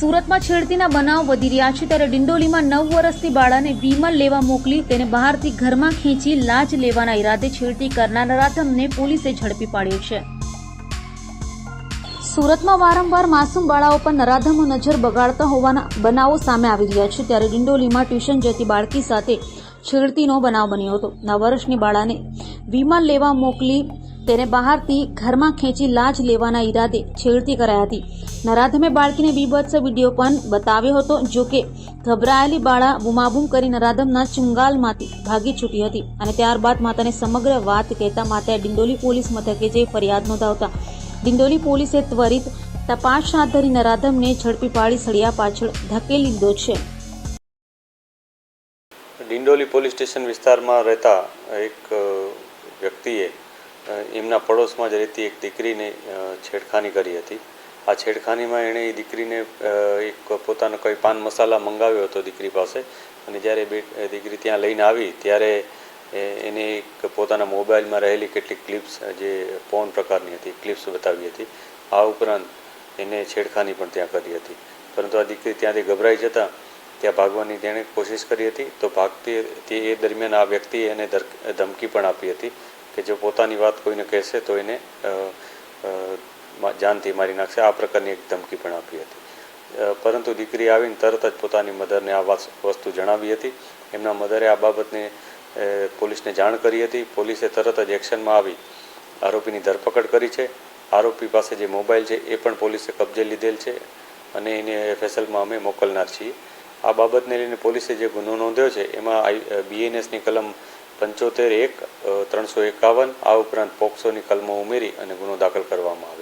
સુરતમાં છેડતીના બનાવ વધી રહ્યા છે ત્યારે ડિંડોલીમાં નવ વર્ષની બાળાને વિમલ લેવા મોકલી તેને બહારથી ઘરમાં ખેંચી લાજ લેવાના ઈરાદે છેડતી કરનાર નરાધમને પોલીસે ઝડપી પાડ્યો છે. સુરતમાં વારંવાર માસૂમ બાળાઓ પર નરાધમો નજર બગાડતા હોવાના બનાવો સામે આવી રહ્યા છે ત્યારે ડિંડોલીમાં ટ્યુશન જતી બાળકી સાથે છેડતીનો બનાવ બન્યો હતો. નવ વર્ષની બાળાને વિમાન લેવા મોકલી, તેને બહારથી ઘરમાં ખેંચી લાજ લેવાના ઈરાદે છેડતી કરાઈ હતી. નરાધમે બાળકીને બીભત્સ વીડિયો પણ બતાવ્યો હતો, જો કે ગભરાયેલી બાળા બુમાબુમ કરી નરાધમના ચુંગાલમાંથી ભાગી છૂટી હતી અને ત્યારબાદ માતાને સમગ્ર વાત કહેતા માતાએ ડિંડોલી પોલીસ મથકે જઈ ફરિયાદ નોંધાવતા. ડિંડોલી પોલીસે ત્વરિત તપાસ હાથ ધરી નરાધમને ઝડપી પાડી સળિયા પાછળ ધકેલી લીધો છે. ડિંડોલી પોલીસ સ્ટેશન વિસ્તારમાં રહેતા એક વ્યક્તિએ એમના પડોશમાં જ રહેતી એક દીકરીને છેડખાની કરી હતી. આ છેડખાનીમાં એણે એ દીકરીને એક પોતાનો કોઈ પાન મસાલા મંગાવ્યો હતો દીકરી પાસે. અને જ્યારે બે દીકરી ત્યાં લઈને આવી, ત્યારે એને એક પોતાના મોબાઈલમાં રહેલી કેટલીક ક્લિપ્સ જે પોન પ્રકારની હતી, ક્લિપ્સ બતાવી હતી. આ ઉપરાંત એને છેડખાની પણ ત્યાં કરી હતી. પરંતુ આ દીકરી ત્યાંથી ગભરાઈ જતાં ત્યાં ભાગવાની તેણે કોશિશ કરી હતી, તો ભાગતી તે એ દરમિયાન આ વ્યક્તિએ એને ધમકી પણ આપી હતી કે જો પોતાની વાત કોઈને કહેશે તો એને જાનથી મારી નાખશે. આ પ્રકારની એક ધમકી પણ આપી હતી. પરંતુ દીકરી આવીને તરત જ પોતાની મધરને આ વસ્તુ જણાવી હતી. એમના મધરે આ બાબતને પોલીસને જાણ કરી હતી. પોલીસે તરત જ એક્શનમાં આવી, આરોપીની ધરપકડ કરી છે. આરોપી પાસે જે મોબાઈલ છે એ પણ પોલીસે કબજે લીધેલ છે અને એને એફએસએલમાં અમે મોકલનાર છીએ. આ બાબતને લઈને પોલીસે જે ગુનો નોંધ્યો છે, એમાં બીએનએસની કલમ પંચોતેર એક ત્રણસો એકાવન, આ ઉપરાંત પોક્સોની કલમો ઉમેરી અને ગુનો દાખલ કરવામાં આવ્યો